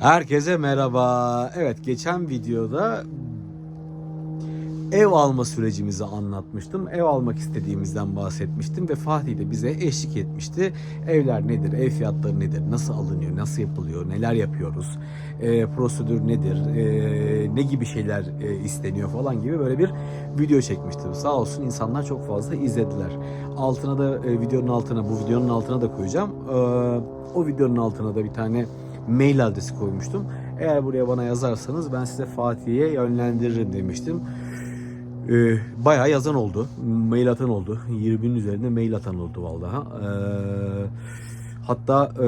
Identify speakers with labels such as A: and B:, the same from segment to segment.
A: Herkese merhaba. Evet geçen videoda ev alma sürecimizi anlatmıştım. Ev almak istediğimizden bahsetmiştim ve Fatih de bize eşlik etmişti. Evler nedir, ev fiyatları nedir, nasıl alınıyor, nasıl yapılıyor, neler yapıyoruz, e, prosedür nedir, e, ne gibi şeyler e, isteniyor falan gibi böyle bir video çekmiştim. Sağ olsun insanlar çok fazla izlediler. Altına da e, videonun altına, bu videonun altına da koyacağım. E, o videonun altına da bir tane mail adresi koymuştum. Eğer buraya bana yazarsanız ben size Fatih'e yönlendiririm demiştim. Ee, bayağı yazan oldu. Mail atan oldu. 20'nin üzerinde mail atan oldu vallahi. Ee, hatta e,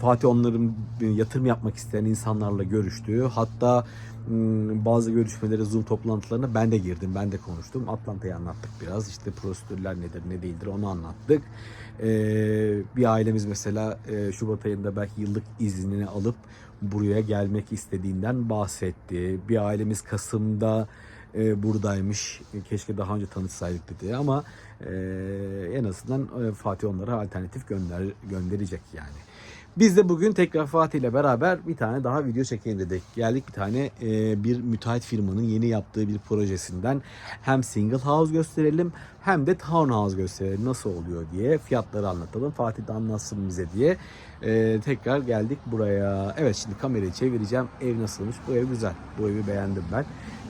A: Fatih onların yatırım yapmak isteyen insanlarla görüştü. Hatta m, bazı görüşmelere Zoom toplantılarına ben de girdim. Ben de konuştum. Atlanta'yı anlattık biraz. İşte prosedürler nedir ne değildir onu anlattık. Ee, bir ailemiz mesela e, Şubat ayında belki yıllık iznini alıp buraya gelmek istediğinden bahsetti. Bir ailemiz Kasım'da e, buradaymış. Keşke daha önce tanışsaydık dedi ama en azından e, Fatih onlara alternatif gönder gönderecek yani. Biz de bugün tekrar Fatih ile beraber bir tane daha video çekelim dedik. Geldik bir tane e, bir müteahhit firmanın yeni yaptığı bir projesinden hem single house gösterelim hem de townhouse gösterelim nasıl oluyor diye fiyatları anlatalım. Fatih de anlatsın bize diye e, tekrar geldik buraya. Evet şimdi kamerayı çevireceğim. Ev nasılmış? Bu ev güzel. Bu evi beğendim ben.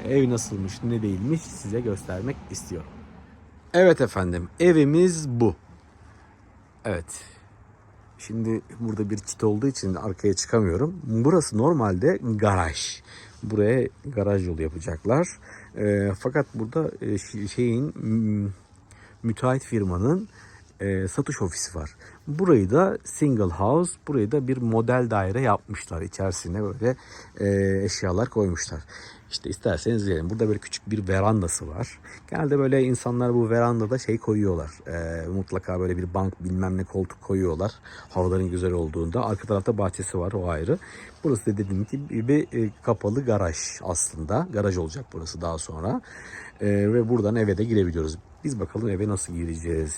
A: Ev nasılmış ne değilmiş size göstermek istiyorum. Evet efendim evimiz bu. Evet Şimdi burada bir çit olduğu için arkaya çıkamıyorum. Burası normalde garaj. Buraya garaj yolu yapacaklar. E, fakat burada e, şeyin müteahhit firmanın e, satış ofisi var. Burayı da single house, burayı da bir model daire yapmışlar. İçerisine böyle e, eşyalar koymuşlar. İşte isterseniz izleyelim. Burada böyle küçük bir verandası var. Genelde böyle insanlar bu verandada şey koyuyorlar. E, mutlaka böyle bir bank bilmem ne koltuk koyuyorlar. Havaların güzel olduğunda. Arka tarafta bahçesi var o ayrı. Burası da dediğim gibi e, kapalı garaj aslında. Garaj olacak burası daha sonra. E, ve buradan eve de girebiliyoruz. Biz bakalım eve nasıl gireceğiz.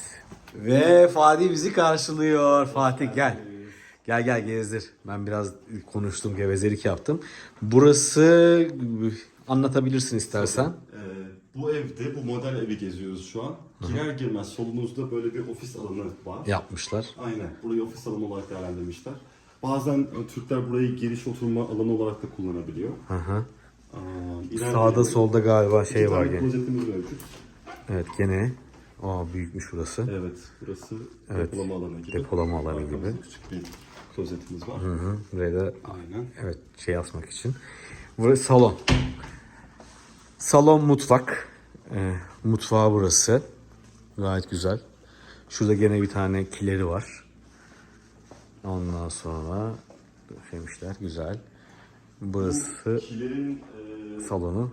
A: Ve Fatih bizi karşılıyor. Fatih gel. Gel gel gezdir. Ben biraz konuştum, gevezelik yaptım. Burası anlatabilirsin istersen.
B: Ee, bu evde, bu model evi geziyoruz şu an. Girer girmez solumuzda böyle bir ofis alanı var.
A: Yapmışlar.
B: Aynen. Burayı ofis alanı olarak değerlendirmişler. Bazen e, Türkler burayı giriş oturma alanı olarak da kullanabiliyor.
A: Hı hı.
B: İleride
A: Sağda solda galiba şey var gene.
B: klozetimiz mevcut.
A: Evet gene. Aa büyükmüş burası.
B: Evet, burası
A: Evet,
B: depolama alanı gibi.
A: depolama alanı gibi.
B: küçük bir klozetimiz var.
A: Hı hı. Buraya da
B: Aynen.
A: evet şey asmak için. Burası salon. Salon mutfak. Ee, mutfağı burası. Gayet güzel. Şurada gene bir tane kileri var. Ondan sonra döşemişler. Güzel. Burası
B: Kilerin e,
A: salonu.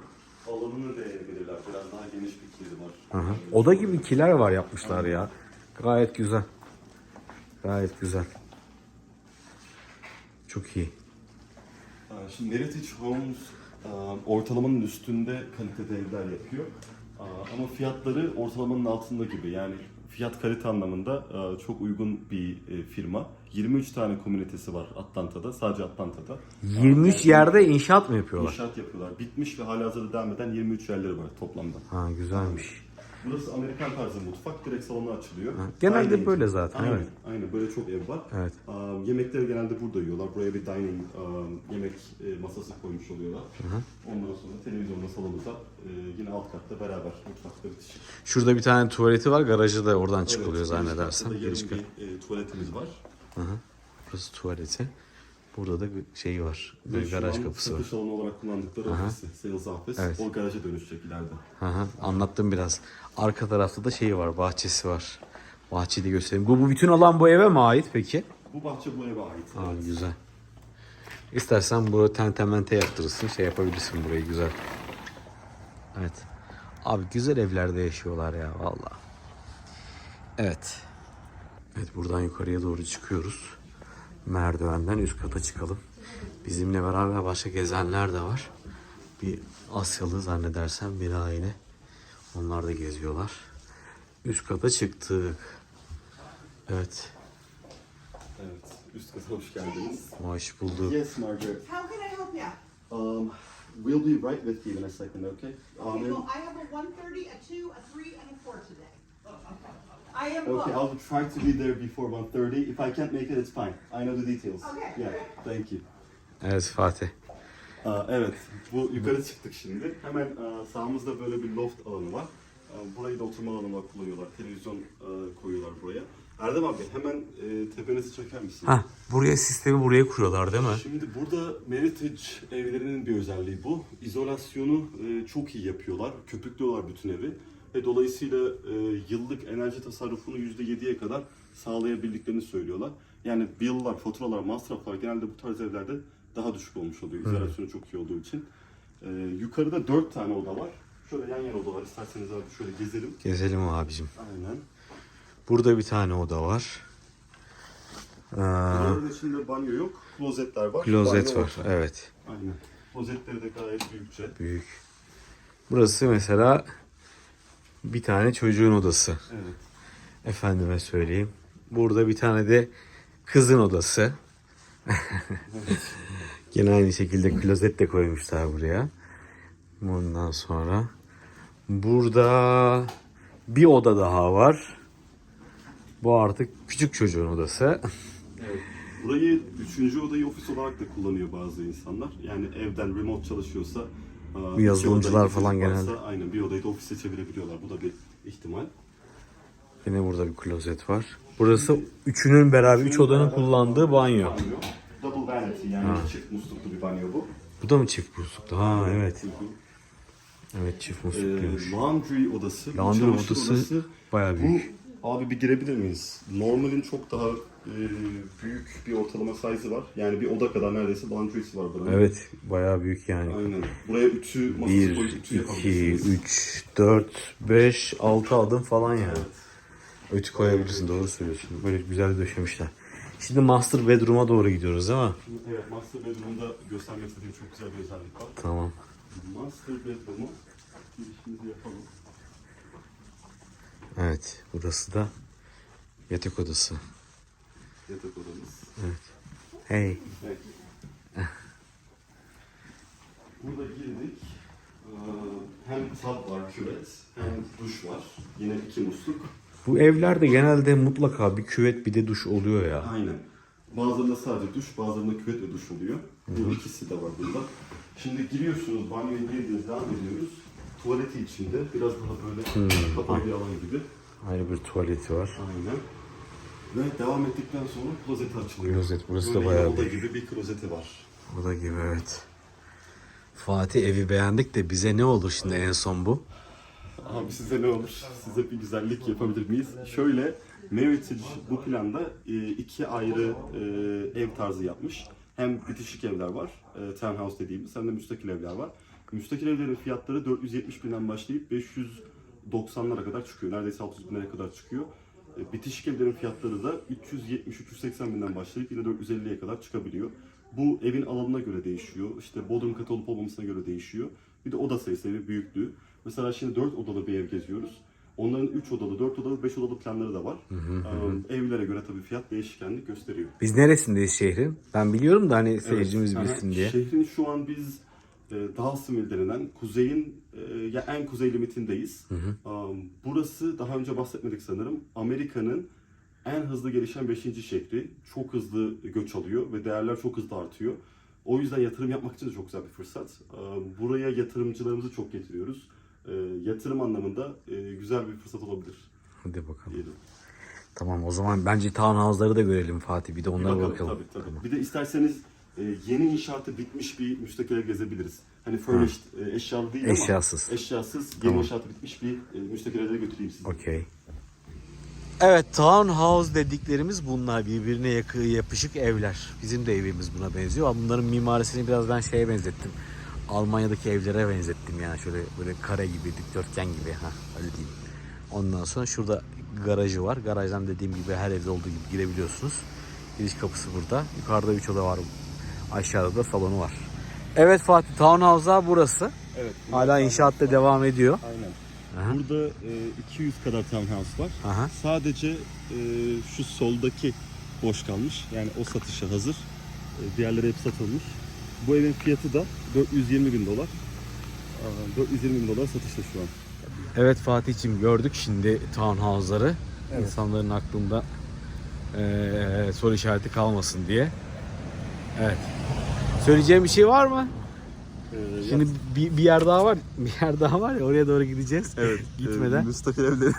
B: alanını değebilirler. Biraz daha geniş bir kilidi var.
A: Hı hı. Oda gibi kiler var yapmışlar ya. Gayet güzel. Gayet güzel. Çok iyi.
B: Aa, Şimdi Meritage Homes e, ortalamanın üstünde kalitede evler yapıyor. Aa, Ama fiyatları ortalamanın altında gibi. Yani fiyat kalite anlamında e, çok uygun bir e, firma. 23 tane komünitesi var Atlanta'da, sadece Atlanta'da.
A: 23 yerde inşaat mı yapıyorlar?
B: İnşaat yapıyorlar. Bitmiş ve halihazırda devam eden 23 yerleri var toplamda.
A: Ha güzelmiş.
B: Burası Amerikan tarzı mutfak. Direkt salona açılıyor.
A: Genelde
B: Dining.
A: böyle zaten,
B: Aynen,
A: evet.
B: Aynen böyle çok ev var.
A: Evet.
B: Aa, yemekleri genelde burada yiyorlar. Buraya bir dining aa, yemek e, masası koymuş oluyorlar. Ondan sonra televizyonla salonumuza e, yine alt katta beraber mutfakta bitişik.
A: Şurada bir tane tuvaleti var. Garajı da oradan çıkılıyor
B: Evet,
A: zannedersem.
B: giriş katta da
A: kat.
B: yarım bir e, tuvaletimiz var.
A: Burası tuvaleti. Burada da şey var. Bir
B: şu
A: garaj
B: an
A: kapısı var.
B: satış alanı olarak kullandıkları ofisi, sales office.
A: Evet.
B: O garaja dönüşecek ileride.
A: Hı, Anlattım biraz. Arka tarafta da şeyi var. Bahçesi var. Bahçeyi de göstereyim. Bu, bu bütün alan bu eve mi ait peki?
B: Bu bahçe bu eve ait.
A: Aa, güzel. İstersen buraya tentemente yaptırırsın. Şey yapabilirsin burayı güzel. Evet. Abi güzel evlerde yaşıyorlar ya valla. Evet. Evet buradan yukarıya doğru çıkıyoruz. Merdivenden üst kata çıkalım. Bizimle beraber başka gezenler de var. Bir Asyalı zannedersem bir aile. Onlar da geziyorlar. Üst kata çıktık. Evet.
B: Evet, üst kata hoş geldiniz.
A: Hoş bulduk.
B: Yes, Margaret.
C: How can I help you?
B: Um, we'll be right with you in a second, okay?
C: Okay,
B: Um,
C: well, I have a one thirty, a two, a three, and a four today. I am
B: okay,
C: booked.
B: I'll try to be there before 1.30. If I can't make it, it's fine. I know the details.
C: Okay.
B: Yeah, thank you.
A: Evet Fatih.
B: Aa, evet, bu yukarı çıktık şimdi. Hemen aa, sağımızda böyle bir loft alanı var. Aa, Burayı da oturma alanı olarak kullanıyorlar. Televizyon aa, koyuyorlar buraya. Erdem abi hemen e, tepenizi çeker misin?
A: Ha, buraya sistemi buraya kuruyorlar değil mi?
B: Şimdi burada Meritage evlerinin bir özelliği bu. İzolasyonu e, çok iyi yapıyorlar. Köpüklüyorlar bütün evi. Ve dolayısıyla e, yıllık enerji tasarrufunu %7'ye kadar sağlayabildiklerini söylüyorlar. Yani bill'lar, faturalar, masraflar genelde bu tarz evlerde daha düşük olmuş oluyor. İzolasyonu çok iyi olduğu için. E, yukarıda 4 tane oda var. Şöyle yan yana odalar. İsterseniz abi şöyle gezelim.
A: Gezelim abicim.
B: Aynen.
A: Burada bir tane oda var. Ee,
B: Bunların içinde banyo yok. Klozetler var.
A: klozet
B: Banyo
A: var.
B: var.
A: Evet.
B: Aynen. Klozetleri de gayet büyükçe.
A: Büyük. Burası mesela bir tane çocuğun odası.
B: Evet.
A: Efendime söyleyeyim. Burada bir tane de kızın odası. Gene aynı şekilde klozet de koymuşlar buraya. Bundan sonra burada bir oda daha var. Bu artık küçük çocuğun odası.
B: Evet. Burayı üçüncü odayı ofis olarak da kullanıyor bazı insanlar. Yani evden remote çalışıyorsa iki
A: yazılımcılar falan genelde.
B: Aynen bir odayı da ofise çevirebiliyorlar. Bu da bir ihtimal.
A: Yine burada bir klozet var. Burası üçünün beraber, üç odanın kullandığı banyo.
B: Double vanity yani çift musluklu bir banyo bu.
A: Bu da mı çift musluklu? Ha evet. Evet çift
B: Ee,
A: muslukluymuş.
B: laundry odası. bu
A: Laundry
B: çamaşır
A: odası bayağı
B: Bu
A: büyük.
B: abi bir girebilir miyiz? Normalin çok daha e, büyük bir ortalama size'ı var. Yani bir oda kadar neredeyse laundry'si var buranın.
A: Evet bayağı büyük yani.
B: Aynen. Buraya ütü masası
A: 1,
B: koyup ütü
A: 2,
B: yapabilirsiniz.
A: 3, 4, 5, 6 adım falan yani. Ötü koyabilirsin doğru söylüyorsun. Böyle güzel döşemişler. Şimdi master bedroom'a doğru gidiyoruz değil mi?
B: Evet, Master Bedroom'da göstermek istediğim çok güzel bir özellik var.
A: Tamam.
B: Master Bedroom'u girişimizi yapalım.
A: Evet burası da yatak odası.
B: Yatak odamız.
A: Hey.
B: Evet. Burada girdik. Ee, Hem tab var, küvet, hem duş var. Yine iki musluk.
A: Bu evlerde genelde mutlaka bir küvet bir de duş oluyor ya.
B: Aynen. Bazılarında sadece duş, bazılarında küvet ve duş oluyor. Bu ikisi de var burada. Şimdi giriyorsunuz, banyoya girdiğiniz devam ediyoruz. Tuvaleti içinde, biraz daha böyle kapalı bir alan gibi.
A: Ayrı bir tuvaleti var.
B: Aynen. Ve devam ettikten sonra klozeti açılıyor.
A: Klozet, burası da
B: Böyle
A: bayağı
B: yine oda
A: büyük.
B: gibi bir klozeti var.
A: O da gibi evet. Fatih evi beğendik de bize ne olur şimdi en son bu?
B: Abi size ne olur? Size bir güzellik yapabilir miyiz? Şöyle, Meritage bu planda e, iki ayrı e, ev tarzı yapmış. Hem bitişik evler var, e, townhouse dediğimiz, hem de müstakil evler var. Müstakil evlerin fiyatları 470 binden başlayıp 590'lara kadar çıkıyor. Neredeyse 600 binlere kadar çıkıyor. E, Bitişik evlerin fiyatları da 370-380 binden başlayıp yine 450'ye kadar çıkabiliyor. Bu evin alanına göre değişiyor. İşte bodrum katı olup olmamasına göre değişiyor. Bir de oda sayısı, evi büyüklüğü. Mesela şimdi 4 odalı bir ev geziyoruz. Onların 3 odalı, 4 odalı, 5 odalı planları da var. Ee, evlere göre tabii fiyat değişkenlik gösteriyor.
A: Biz neresindeyiz şehrin? Ben biliyorum da hani seyircimiz
B: Evet,
A: bilsin diye.
B: Şehrin şu an biz e, Dawsonville denilen kuzeyin e, ya en kuzey limitindeyiz. Um, burası daha önce bahsetmedik sanırım. Amerika'nın en hızlı gelişen 5. şehri. Çok hızlı göç alıyor ve değerler çok hızlı artıyor. O yüzden yatırım yapmak için de çok güzel bir fırsat. Buraya yatırımcılarımızı çok getiriyoruz. E, yatırım anlamında güzel bir fırsat olabilir
A: Hadi bakalım.
B: diyelim.
A: Tamam o zaman bence townhouse'ları da görelim Fatih. Bir de
B: Bir
A: onlara
B: bakalım,
A: bakalım.
B: Tabii, tabii. Bir de isterseniz e, yeni inşaatı bitmiş bir müstakil ev gezebiliriz. Hani furnished, e, eşyalı değil
A: Eşyasız.
B: ama eşyasız, yeni
A: Tamam.
B: inşaatı bitmiş bir e, müstakil evlere götüreyim sizi.
A: Okey. Evet townhouse dediklerimiz bunlar birbirine yakı, yapışık evler. Bizim de evimiz buna benziyor ama bunların mimarisini biraz ben şeye benzettim. Almanya'daki evlere benzettim yani şöyle böyle kare gibi dikdörtgen gibi ha öyle diyeyim. Ondan sonra şurada garajı var. Garajdan dediğim gibi her evde olduğu gibi girebiliyorsunuz. Giriş kapısı burada. Yukarıda 3 oda var. Aşağıda da salonu var. Evet Fatih Townhouse'a burası.
B: Evet.
A: Hala inşaatta devam ediyor.
B: Aynen.
A: Aha.
B: Burada e, 200 kadar townhouse var.
A: Aha.
B: Sadece e, şu soldaki boş kalmış. Yani o satışa hazır. Ee, Diğerleri hep satılmış. Bu evin fiyatı da 420 bin dolar. Aa, 420 bin dolar satışta şu an.
A: Evet Fatih'cim gördük şimdi townhouse'ları. İnsanların aklında eee, soru işareti kalmasın diye. Evet. Söyleyeceğim bir şey var mı?
B: Ee,
A: Şimdi bir, bir yer daha var. Bir yer daha var ya oraya doğru gideceğiz.
B: Evet.
A: Gitmeden.
B: e, müstakil evlerin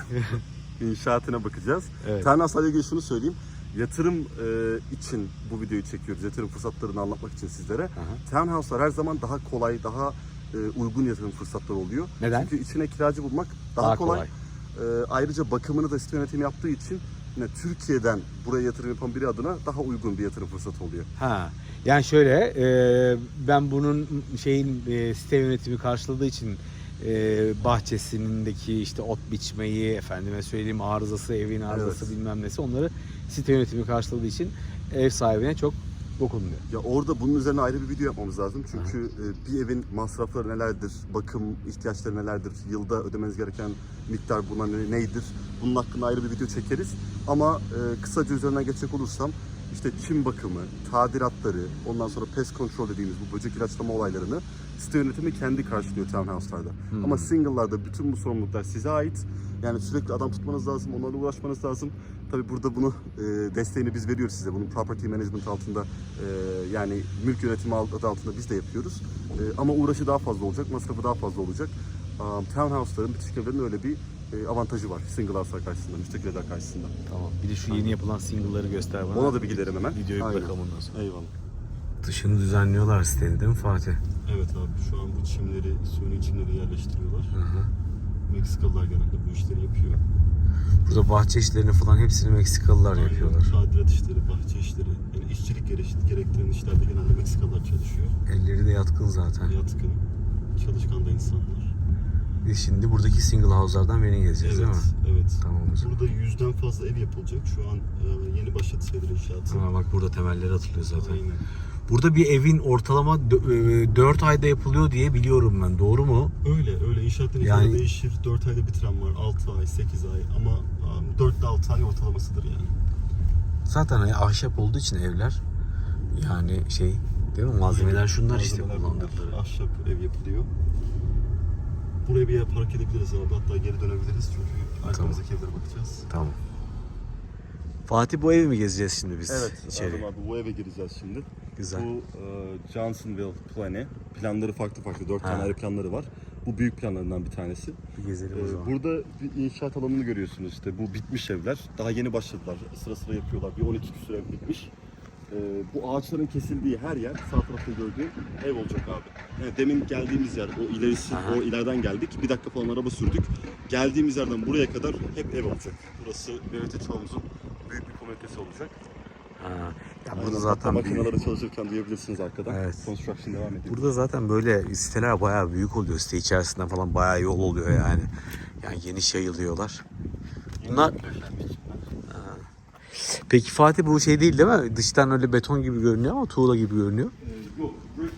B: inşaatına bakacağız.
A: Evet.
B: Ternaslarla ilgili şunu söyleyeyim. Yatırım e, için bu videoyu çekiyoruz. Yatırım fırsatlarını anlatmak için sizlere. Townhouse'lar her zaman daha kolay, daha e, uygun yatırım fırsatları oluyor.
A: Neden?
B: Çünkü içine kiracı bulmak daha,
A: Daha
B: kolay.
A: kolay.
B: E, ayrıca bakımını da site yönetimi yaptığı için yine Türkiye'den buraya yatırım yapan biri adına daha uygun bir yatırım fırsatı oluyor.
A: Ha. Yani şöyle e, ben bunun şeyin e, site yönetimi karşıladığı için e, bahçesindeki işte ot biçmeyi efendime söyleyeyim arızası evin arızası
B: Evet.
A: bilmem nesi onları site yönetimi karşıladığı için ev sahibine çok dokunmuyor.
B: Ya orada bunun üzerine ayrı bir video yapmamız lazım. Çünkü e, bir evin masrafları nelerdir, bakım ihtiyaçları nelerdir, yılda ödemeniz gereken miktar buna ne- neydir? Bunun hakkında ayrı bir video çekeriz. Ama e, kısaca üzerinden geçecek olursam işte çim bakımı, tadilatları, ondan sonra pest control dediğimiz bu böcek ilaçlama olaylarını site yönetimi kendi karşılıyor townhouse'larda. Ama single'larda bütün bu sorumluluklar size ait. Yani sürekli adam tutmanız lazım, onlarla uğraşmanız lazım. Tabii burada bunu e, desteğini biz veriyoruz size. Bunun property management altında e, yani mülk yönetimi adı altında biz de yapıyoruz. E, ama uğraşı daha fazla olacak, masrafı daha fazla olacak. Um, townhouse'ların, bitişik evlerin öyle bir e, avantajı var single house'lar karşısında, müstakil evler karşısında.
A: Tamam. Bir de şu yeni yapılan single'ları göster bana.
B: Ona da bir gidelim hemen.
A: Videoyu
B: Aynen.
A: bakalım ondan sonra.
B: Eyvallah.
A: Dışını düzenliyorlar sitenin değil mi Fatih?
B: Evet abi şu an bu çimleri, suni çimleri yerleştiriyorlar. Meksikalılar genelde bu işleri yapıyor.
A: Burada bahçe işlerini falan hepsini Meksikalılar
B: Aynen,
A: yapıyorlar.
B: Tadilat işleri, bahçe işleri, yani işçilik gerek- gerektiren işlerde genelde Meksikalılar çalışıyor.
A: Elleri de yatkın zaten.
B: Yatkın, çalışkan da insanlar.
A: Biz şimdi buradaki single house'lardan birini gezeceğiz
B: Evet,
A: değil mi?
B: evet.
A: Tamam o zaman.
B: Burada yüzden fazla ev yapılacak. Şu an e, yeni başladı sayılır inşaatı.
A: Ha, bak burada temelleri atılıyor zaten.
B: Aynen.
A: Burada bir evin ortalama 4 ayda yapılıyor diye biliyorum ben. Doğru mu?
B: Öyle öyle inşaatın
A: Yani-
B: değişir. 4 ayda bitiren var, 6 ay, 8 ay ama um, 4 ile 6 ay ortalamasıdır yani.
A: Zaten hani ahşap olduğu için evler yani şey değil mi? Malzemeler şunlar işte kullandıkları.
B: Ahşap ev yapılıyor. Buraya bir yer park edebiliriz abi. Hatta geri dönebiliriz çünkü arkamızdaki evlere bakacağız.
A: Tamam. Fatih bu evi mi gezeceğiz şimdi biz
B: Evet,
A: içeri?
B: Abi bu eve gireceğiz şimdi.
A: Güzel.
B: Bu e, Johnsonville planı. Planları farklı farklı. Dört
A: Ha.
B: tane ayrı planları var. Bu büyük planlarından bir tanesi.
A: Bir gezelim o
B: Ee,
A: zaman.
B: Burada bir inşaat alanını görüyorsunuz işte. Bu bitmiş evler. Daha yeni başladılar. Sıra sıra yapıyorlar. Bir 12 küsur ev bitmiş. Ee, bu ağaçların kesildiği her yer sağ tarafta gördüğün ev olacak abi. Yani demin geldiğimiz yer o ilerisi
A: Aha.
B: o ileriden geldik. Bir dakika falan araba sürdük. Geldiğimiz yerden buraya kadar hep ev olacak. Burası Heritage Homes'un büyük bir komünitesi olacak.
A: Ha. Ya burada zaten
B: makineleri çalışırken duyabilirsiniz arkadan.
A: Evet.
B: Construction devam ediyor.
A: Burada zaten böyle siteler bayağı büyük oluyor. Site içerisinden falan bayağı yol oluyor yani. Yani geniş yayılıyorlar. Bunlar Peki Fatih bu şey değil değil mi? Dıştan öyle beton gibi görünüyor ama tuğla gibi görünüyor.
B: Ee, yok,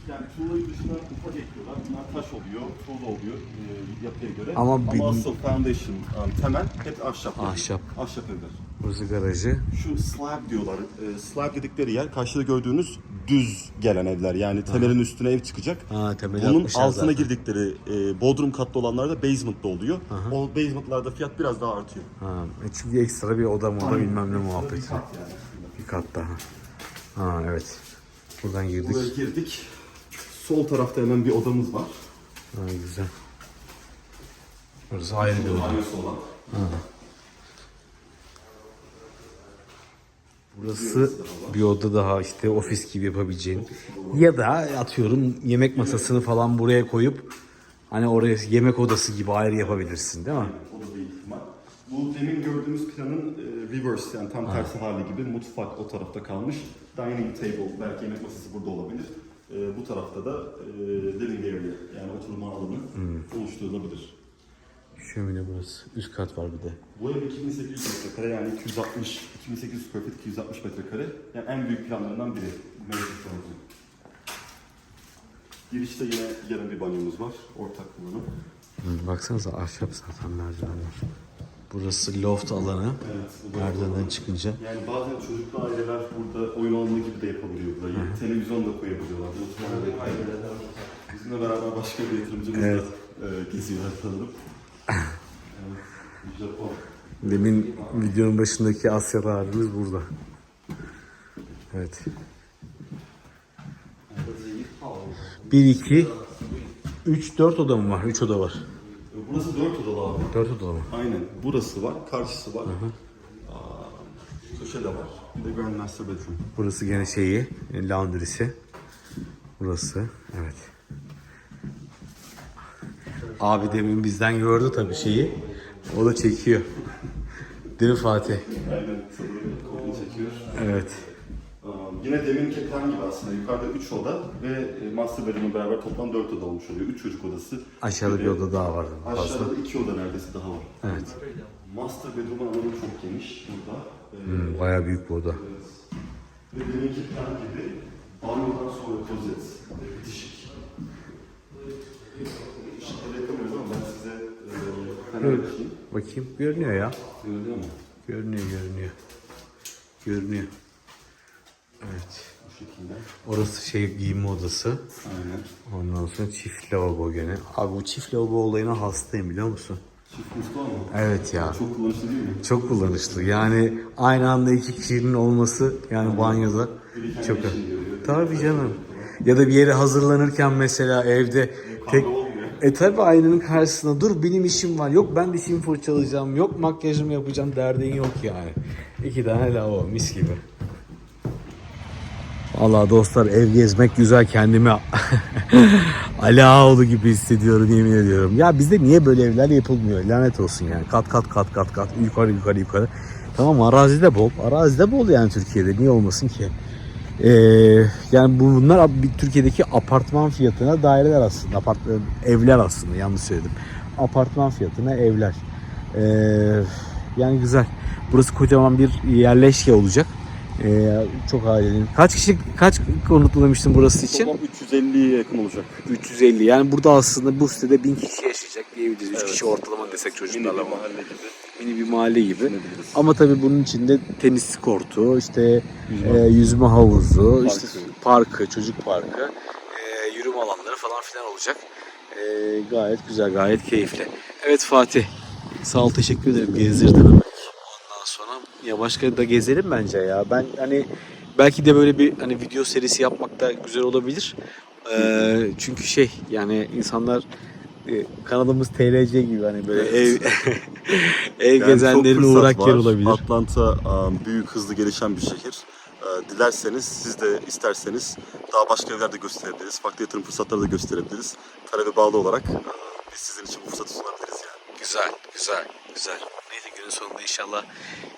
B: yani tuğlayı dışına ufak ekliyorlar. Bunlar taş oluyor, tuğla oluyor e, yapıya göre.
A: Ama
B: Ama,
A: bir-
B: asıl foundation, um, temel hep ahşap.
A: Ahşap.
B: Ahşap evler.
A: Burası garajı.
B: Şu slab diyorlar. E, slab dedikleri yer karşıda gördüğünüz düz gelen evler. Yani temelin üstüne ev çıkacak.
A: Ha temeli
B: Bunun altına
A: zaten.
B: girdikleri e, bodrum katlı olanlar da basement'ta oluyor. O basement'larda fiyat biraz daha artıyor.
A: Ha, e çünkü ekstra bir oda moda bilmem ne
B: Bir
A: muhabbeti.
B: kat yani.
A: Bir kat daha. Ha evet. Buradan girdik.
B: Buraya girdik. Sol tarafta hemen bir odamız var.
A: Ha, güzel. Burası ayrı bir oda.
B: Banyosu olan.
A: Burası bir oda daha işte ofis gibi yapabileceğin. Ya da atıyorum yemek masasını falan buraya koyup hani oraya yemek odası gibi ayrı yapabilirsin değil mi?
B: O da bir ihtimal. Bu demin gördüğümüz planın e, reverse yani tam tersi hali gibi mutfak o tarafta kalmış. Dining table belki yemek masası burada olabilir. E, bu tarafta da e, living area yani oturma alanı oluşturulabilir.
A: Şömine burası. Üst kat var bir de.
B: Bu ev 2800 metrekare yani 260 2800 square feet 260 metrekare. Yani en büyük planlarından biri. Mevcut planımızın. Girişte yine yarım bir banyomuz var. Ortak kullanım.
A: Hı, baksanıza ahşap zaten merdivenler. Burası loft alanı.
B: Evet. bu da-
A: Merdivenden çıkınca.
B: Yani bazen çocuklu aileler burada oyun alanı gibi de yapabiliyor burayı. Televizyon da koyabiliyorlar. Oturmalı da yapabiliyorlar. Bizimle beraber başka bir yatırımcımız
A: Evet.
B: da e, geziyorlar sanırım.
A: Demin videonun başındaki Asyalı abimiz burada. Evet. 1, 2, 3, 4 oda mı var? 3 oda var.
B: Burası dört odalı abi.
A: 4 oda mı?
B: Aynen. Burası var, karşısı var. Aa, köşe de var. Bir de Grand Master Bedroom.
A: Burası gene şeyi, laundry'si. Burası, evet. Abi demin bizden gördü tabii şeyi. O da çekiyor. Değil mi Fatih?
B: Aynen. Kolunu çekiyor.
A: Evet.
B: Yine deminki plan gibi aslında. Yukarıda 3 oda ve e, Master Bedroom'la beraber toplam 4 oda olmuş oluyor. 3 çocuk odası.
A: Aşağıda bir oda daha var.
B: Aşağıda 2 oda neredeyse daha var.
A: Evet.
B: Master Bedroom'un alanı çok geniş burada. Ee,
A: Hmm, bayağı büyük bu oda.
B: evet. Ve deminki plan gibi banyodan sonra klozet, e, bitişik.
A: Evet. Bakayım. Görünüyor ya.
B: Görünüyor mu?
A: Görünüyor, görünüyor. Görünüyor. Evet.
B: Bu şekilde.
A: Orası şey giyinme odası.
B: Aynen.
A: Ondan sonra çift lavabo gene. Abi bu çift lavabo olayına hastayım biliyor musun?
B: Çift mutlu ama.
A: Evet ya.
B: Çok kullanışlı değil mi?
A: Çok kullanışlı. Yani aynı anda iki kişinin olması yani banyoda çok Tabii canım. Ya da bir yere hazırlanırken mesela evde tek. E tabi aynanın karşısına dur benim işim var. Yok ben dişimi fırçalayacağım. Yok makyajımı yapacağım. Derdin yok yani. İki tane lavabo mis gibi. Valla dostlar ev gezmek güzel kendimi Ali Ağaoğlu gibi hissediyorum yemin ediyorum. Ya bizde niye böyle evler yapılmıyor? Lanet olsun yani. Kat kat kat kat kat yukarı yukarı yukarı. Tamam arazide bol. Arazide bol yani Türkiye'de. Niye olmasın ki? Ee, yani bunlar bir Türkiye'deki apartman fiyatına daireler aslında. Apartman, evler aslında yanlış söyledim. Apartman fiyatına evler. Ee, yani güzel. Burası kocaman bir yerleşke olacak. Ee, çok ailenin. Kaç kişi kaç konutlu demiştin burası için?
B: Toplam 350'ye yakın olacak.
A: 350. Yani burada aslında bu sitede 1000 kişi yaşayacak diyebiliriz. 3
B: Evet.
A: kişi ortalama desek
B: Yine bir
A: çocuklarla.
B: mahalle gibi.
A: Mini bir mahalle gibi. Ama tabii bunun içinde tenis kortu, işte yüzme, yüzme havuzu,
B: Parkı.
A: işte parkı, çocuk parkı, e, yürüme alanları falan filan olacak. E, gayet güzel, gayet keyifli. Evet Fatih, sağ ol teşekkür ederim gezdirdin. Ondan sonra ya başka da gezelim bence ya. Ben hani belki de böyle bir hani video serisi yapmak da güzel olabilir. E, çünkü şey yani insanlar e, kanalımız TLC gibi hani böyle ev ev
B: Yani
A: gezenlerin uğrak yer olabilir.
B: Atlanta um, büyük, hızlı gelişen bir şehir. Ee, Dilerseniz, siz de isterseniz daha başka evler de gösterebiliriz. Farklı yatırım fırsatları da gösterebiliriz. Talebe bağlı olarak e, biz sizin için bu fırsatı sunabiliriz yani.
A: Güzel, güzel, güzel. Neyse günün sonunda inşallah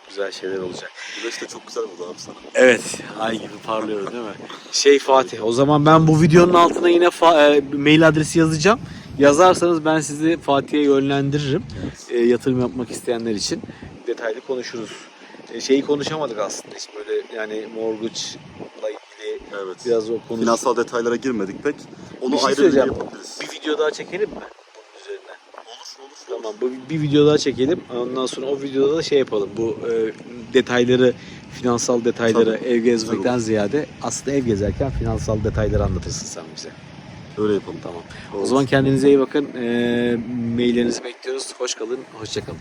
A: güzel şeyler olacak.
B: Güneş de çok güzel oldu abi sana.
A: Evet, ay gibi parlıyor değil mi? Şey Fatih, o zaman ben bu videonun altına yine fa- e, mail adresi yazacağım. Yazarsanız ben sizi Fatih'e yönlendiririm. E, yatırım yapmak isteyenler için detaylı konuşuruz. E, şeyi konuşamadık aslında hiç böyle yani mortgage'la ilgili
B: Evet.
A: biraz o konu.
B: Finansal detaylara girmedik pek. Onu
A: Bir şey
B: ayrı bir yapabiliriz.
A: Bir video daha çekelim mi bunun üzerine?
B: Olur, olur.
A: Tamam bu bir video daha çekelim. Ondan sonra o videoda da şey yapalım. Bu e, detayları, finansal detayları
B: Tabii.
A: ev gezmekten
B: olur.
A: ziyade aslında ev gezerken finansal detayları anlatırsın sen bize.
B: Öyle yapalım.
A: Tamam. O zaman kendinize iyi bakın. E, maillerinizi bekliyoruz. Hoş kalın, hoşça kalın.